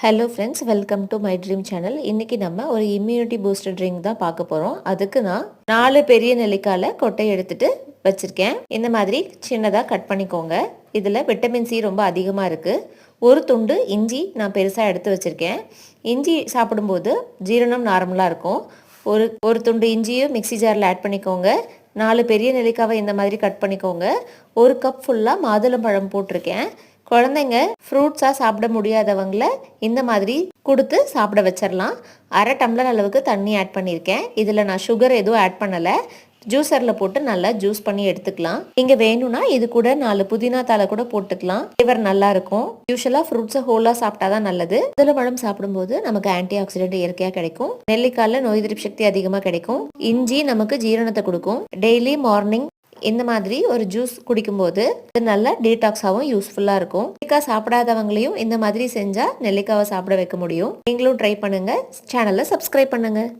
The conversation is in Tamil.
Hello friends welcome to my dream channel இன்னைக்கு நம்ம ஒரு இம்யூனிட்டி பூஸ்டர் ட்ரிங்க் தான் பார்க்க போகிறோம் அதுக்கு நான் நாலு பெரிய நெல்லிக்காயில் கொட்டை எடுத்துட்டு வச்சுருக்கேன். இந்த மாதிரி சின்னதாக கட் பண்ணிக்கோங்க. இதில் விட்டமின் சி ரொம்ப அதிகமாக இருக்குது ஒரு துண்டு இஞ்சி நான் பெருசாக எடுத்து வச்சுருக்கேன். இஞ்சி சாப்பிடும்போது ஜீரணம் நார்மலாக இருக்கும். ஒரு ஒரு துண்டு இஞ்சியும் மிக்ஸி ஜாரில் ஆட் பண்ணிக்கோங்க. நாலு பெரிய நெல்லிக்காவை இந்த மாதிரி கட் பண்ணிக்கோங்க. ஒரு கப் ஃபுல்லாக மாதுளம்பழம் போட்டிருக்கேன். குழந்தைங்க ஃப்ரூட்ஸாக சாப்பிட முடியாதவங்கள இந்த மாதிரி கொடுத்து சாப்பிட வச்சிடலாம் அரை டம்ளர் அளவுக்கு தண்ணி ஆட் பண்ணியிருக்கேன் இதில் நான் சுகர் எதுவும் ஆட் பண்ணலை. ஜூஸரில் போட்டு நல்லா ஜூஸ் பண்ணி எடுத்துக்கலாம். இங்கே வேணும்னா இது கூட நாலு புதினா தலை கூட போட்டுக்கலாம். ஃப்ளேவர் நல்லா இருக்கும். யூஸ்வலாக ஃப்ரூட்ஸை ஹோலாக சாப்பிட்டா தான் நல்லது. பழம் சாப்பிடும்போது நமக்கு ஆன்டி ஆக்சிடென்ட் இயற்கையாக கிடைக்கும். நெல்லிக்காயில் நோய் எதிர்ப்பு சக்தி அதிகமாக கிடைக்கும். இஞ்சி நமக்கு ஜீரணத்தை கொடுக்கும். டெய்லி மார்னிங் இந்த மாதிரி ஒரு ஜூஸ் குடிக்கும்போது இது நல்ல டீடாக்ஸாகவும் யூஸ்ஃபுல்லாக இருக்கும். நெல்லிக்காய் சாப்பிடாதவங்களையும் இந்த மாதிரி செஞ்சால் நெல்லிக்காவை சாப்பிட வைக்க முடியும். நீங்களும் ட்ரை பண்ணுங்கள் சேனலை சப்ஸ்கிரைப் பண்ணுங்கள்